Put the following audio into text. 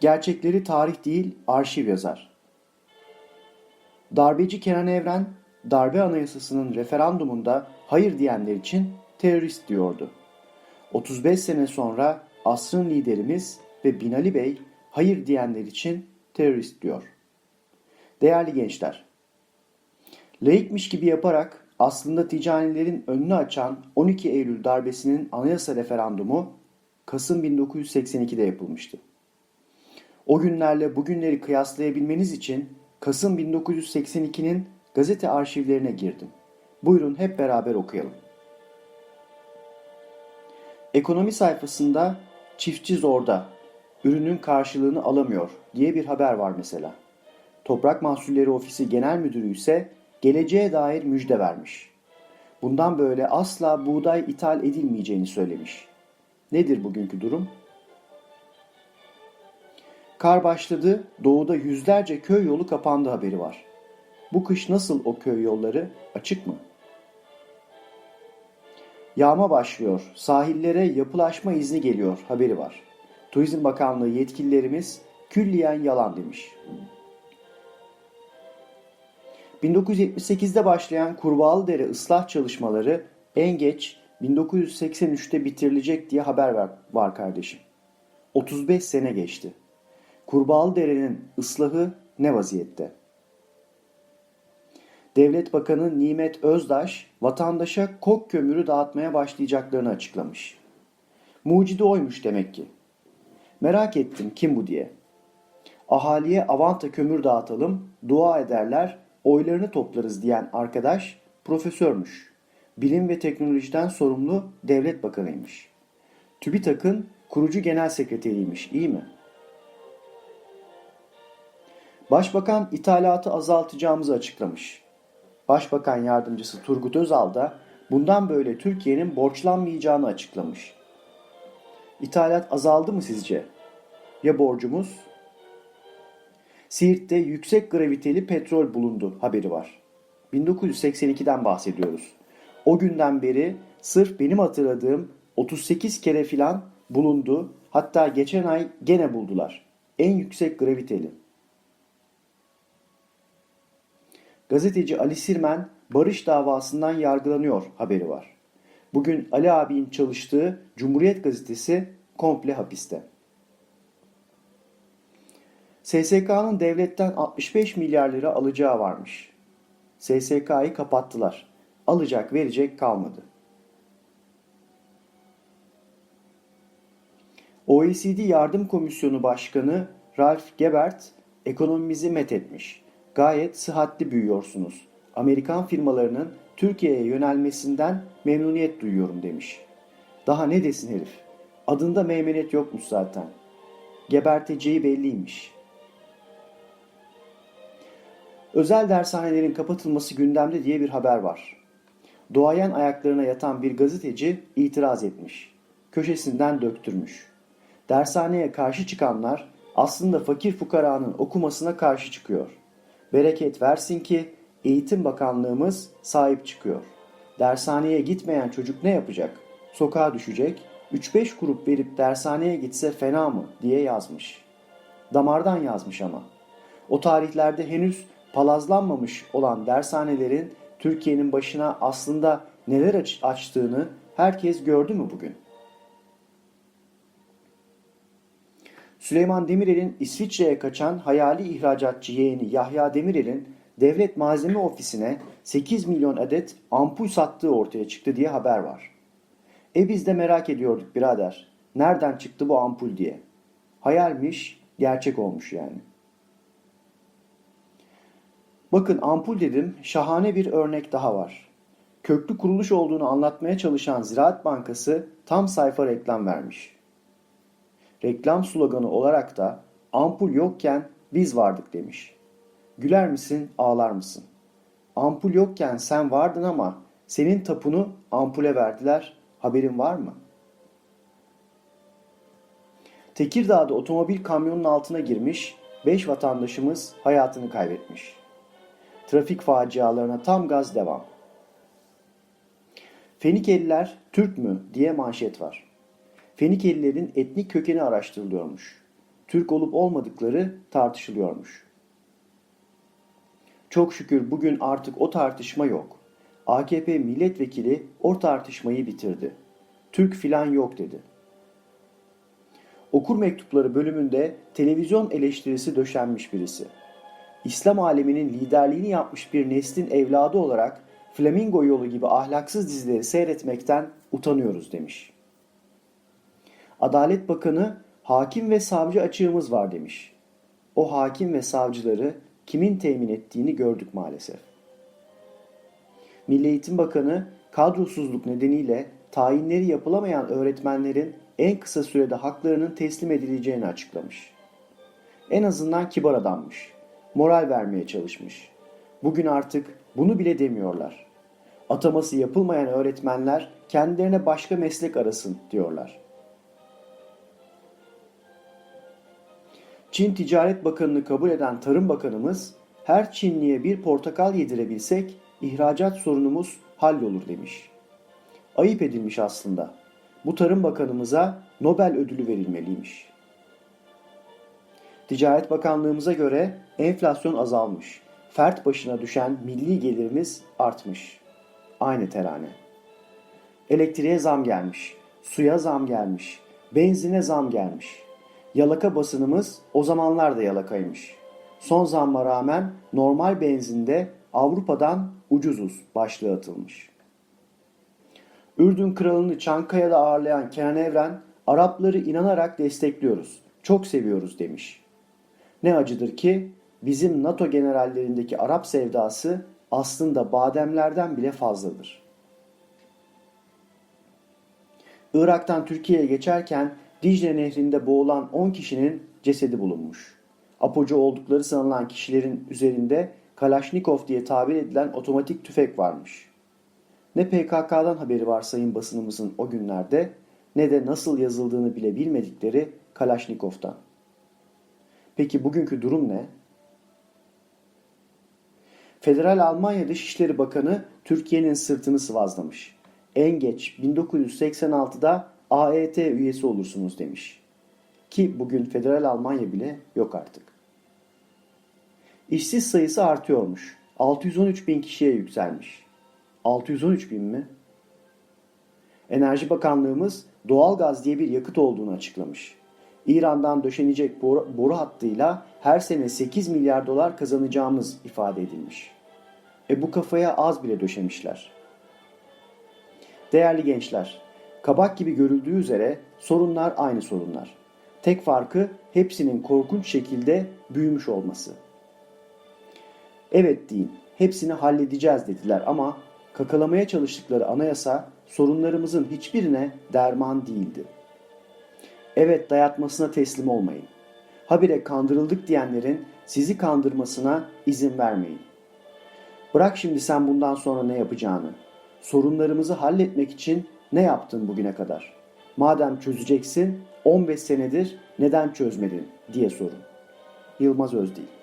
Gerçekleri tarih değil arşiv yazar. Darbeci Kenan Evren, darbe anayasasının referandumunda hayır diyenler için terörist diyordu. 35 sene sonra asrın liderimiz ve Binali Bey hayır diyenler için terörist diyor. Değerli gençler, laikmiş gibi yaparak aslında ticanilerin önünü açan 12 Eylül darbesinin anayasa referandumu Kasım 1982'de yapılmıştı. O günlerle bugünleri kıyaslayabilmeniz için Kasım 1982'nin gazete arşivlerine girdim. Buyurun hep beraber okuyalım. Ekonomi sayfasında çiftçi zorda, ürünün karşılığını alamıyor diye bir haber var mesela. Toprak Mahsulleri Ofisi Genel Müdürü ise geleceğe dair müjde vermiş. Bundan böyle asla buğday ithal edilmeyeceğini söylemiş. Nedir bugünkü durum? Kar başladı, doğuda yüzlerce köy yolu kapandı haberi var. Bu kış nasıl o köy yolları? Açık mı? Yağma başlıyor, sahillere yapılaşma izni geliyor haberi var. Turizm Bakanlığı yetkililerimiz külliyen yalan demiş. 1978'de başlayan Kurbağalıdere ıslah çalışmaları en geç 1983'te bitirilecek diye haber var, kardeşim. 35 sene geçti. Kurbağalıdere'nin ıslahı ne vaziyette? Devlet Bakanı Nimet Özdaş vatandaşa kok kömürü dağıtmaya başlayacaklarını açıklamış. Mucidi oymuş demek ki. Merak ettim kim bu diye. Ahaliye avanta kömür dağıtalım, dua ederler, oylarını toplarız diyen arkadaş profesörmüş. Bilim ve teknolojiden sorumlu devlet bakanıymış. TÜBİTAK'ın kurucu genel sekreteriymiş, iyi mi? Başbakan ithalatı azaltacağımızı açıklamış. Başbakan yardımcısı Turgut Özal da bundan böyle Türkiye'nin borçlanmayacağını açıklamış. İthalat azaldı mı sizce? Ya borcumuz? Siirt'te yüksek graviteli petrol bulundu haberi var. 1982'den bahsediyoruz. O günden beri sırf benim hatırladığım 38 kere filan bulundu. Hatta geçen ay gene buldular. En yüksek graviteli. Gazeteci Ali Sirmen barış davasından yargılanıyor haberi var. Bugün Ali abinin çalıştığı Cumhuriyet Gazetesi komple hapiste. SSK'nın devletten 65 milyar lira alacağı varmış. SSK'yı kapattılar. Alacak verecek kalmadı. OECD Yardım Komisyonu Başkanı Ralph Gebert ekonomimizi methetmiş. Gayet sıhhatli büyüyorsunuz. Amerikan firmalarının Türkiye'ye yönelmesinden memnuniyet duyuyorum demiş. Daha ne desin herif? Adında meymenet yokmuş zaten. Geberteceği belliymiş. Özel dershanelerin kapatılması gündemde diye bir haber var. Doğayan ayaklarına yatan bir gazeteci itiraz etmiş. Köşesinden döktürmüş. Dershaneye karşı çıkanlar aslında fakir fukaranın okumasına karşı çıkıyor. Bereket versin ki Eğitim Bakanlığımız sahip çıkıyor. Dershaneye gitmeyen çocuk ne yapacak? Sokağa düşecek, 3-5 grup verip dershaneye gitse fena mı diye yazmış. Damardan yazmış ama. O tarihlerde henüz palazlanmamış olan dershanelerin Türkiye'nin başına aslında neler aç açtığını herkes gördü mü bugün? Süleyman Demirel'in İsviçre'ye kaçan hayali ihracatçı yeğeni Yahya Demirel'in devlet malzeme ofisine 8 milyon adet ampul sattığı ortaya çıktı diye haber var. E biz de merak ediyorduk birader. Nereden çıktı bu ampul diye. Hayalmiş, gerçek olmuş yani. Bakın ampul dedim, şahane bir örnek daha var. Köklü kuruluş olduğunu anlatmaya çalışan Ziraat Bankası tam sayfa reklam vermiş. Reklam sloganı olarak da ampul yokken biz vardık demiş. Güler misin, ağlar mısın? Ampul yokken sen vardın ama senin tapunu ampule verdiler. Haberin var mı? Tekirdağ'da otomobil kamyonun altına girmiş, 5 vatandaşımız hayatını kaybetmiş. Trafik facialarına tam gaz devam. Fenikeliler Türk mü diye manşet var. Fenikelilerin etnik kökeni araştırılıyormuş. Türk olup olmadıkları tartışılıyormuş. Çok şükür bugün artık o tartışma yok. AKP milletvekili o tartışmayı bitirdi. Türk filan yok dedi. Okur mektupları bölümünde televizyon eleştirisi döşenmiş birisi. İslam aleminin liderliğini yapmış bir neslin evladı olarak Flamingo yolu gibi ahlaksız dizileri seyretmekten utanıyoruz demiş. Adalet Bakanı hakim ve savcı açığımız var demiş. O hakim ve savcıları kimin temin ettiğini gördük maalesef. Milli Eğitim Bakanı kadrosuzluk nedeniyle tayinleri yapılamayan öğretmenlerin en kısa sürede haklarının teslim edileceğini açıklamış. En azından kibar adammış. Moral vermeye çalışmış. Bugün artık bunu bile demiyorlar. Ataması yapılmayan öğretmenler kendilerine başka meslek arasın diyorlar. Çin Ticaret Bakanı'nı kabul eden Tarım Bakanımız her Çinliye bir portakal yedirebilsek ihracat sorunumuz hallolur demiş. Ayıp edilmiş aslında. Bu Tarım Bakanımıza Nobel ödülü verilmeliymiş. Ticaret Bakanlığımıza göre enflasyon azalmış. Fert başına düşen milli gelirimiz artmış. Aynı terane. Elektriğe zam gelmiş. Suya zam gelmiş. Benzine zam gelmiş. Yalaka basınımız o zamanlar da yalakaymış. Son zamma rağmen normal benzinde Avrupa'dan ucuzuz başlığı atılmış. Ürdün kralını Çankaya'da ağırlayan Kenan Evren, Arapları inanarak destekliyoruz, çok seviyoruz demiş. Ne acıdır ki bizim NATO generallerindeki Arap sevdası aslında bademlerden bile fazladır. Irak'tan Türkiye'ye geçerken Dicle Nehri'nde boğulan 10 kişinin cesedi bulunmuş. Apocu oldukları sanılan kişilerin üzerinde Kalaşnikov diye tabir edilen otomatik tüfek varmış. Ne PKK'dan haberi var sayın basınımızın o günlerde ne de nasıl yazıldığını bile bilmedikleri Kalaşnikov'tan. Peki bugünkü durum ne? Federal Almanya Dışişleri Bakanı Türkiye'nin sırtını sıvazlamış. En geç 1986'da AET üyesi olursunuz demiş. Ki bugün Federal Almanya bile yok artık. İşsiz sayısı artıyormuş. 613 bin kişiye yükselmiş. 613 bin mi? Enerji Bakanlığımız doğalgaz diye bir yakıt olduğunu açıklamış. İran'dan döşenecek boru, boru hattıyla her sene 8 milyar dolar kazanacağımız ifade edilmiş. E bu kafaya az bile döşemişler. Değerli gençler, kabak gibi görüldüğü üzere sorunlar aynı sorunlar. Tek farkı hepsinin korkunç şekilde büyümüş olması. Evet deyin, hepsini halledeceğiz dediler ama kakalamaya çalıştıkları anayasa sorunlarımızın hiçbirine derman değildi. Evet dayatmasına teslim olmayın. Habire kandırıldık diyenlerin sizi kandırmasına izin vermeyin. Bırak şimdi sen bundan sonra ne yapacağını. Sorunlarımızı halletmek için ne yaptın bugüne kadar? Madem çözeceksin 15 senedir neden çözmedin diye sorun. Yılmaz Özdil